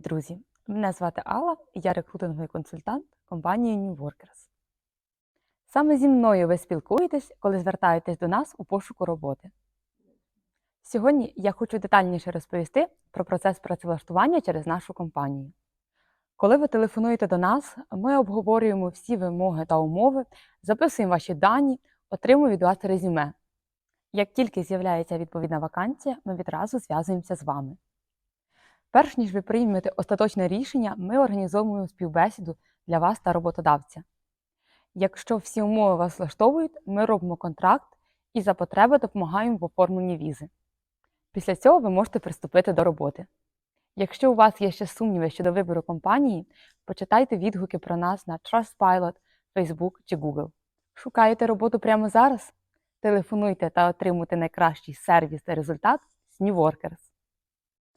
Друзі, мене звати Алла, я рекрутинговий консультант компанії New Workers. Саме зі мною ви спілкуєтесь, коли звертаєтесь до нас у пошуку роботи. Сьогодні я хочу детальніше розповісти про процес працевлаштування через нашу компанію. Коли ви телефонуєте до нас, ми обговорюємо всі вимоги та умови, записуємо ваші дані, отримуємо від вас резюме. Як тільки з'являється відповідна вакансія, ми відразу зв'язуємося з вами. Перш ніж ви приймете остаточне рішення, ми організовуємо співбесіду для вас та роботодавця. Якщо всі умови вас влаштовують, ми робимо контракт і за потреби допомагаємо в оформленні візи. Після цього ви можете приступити до роботи. Якщо у вас є ще сумніви щодо вибору компанії, почитайте відгуки про нас на Trustpilot, Facebook чи Google. Шукаєте роботу прямо зараз? Телефонуйте та отримуйте найкращий сервіс та результат з New Workers.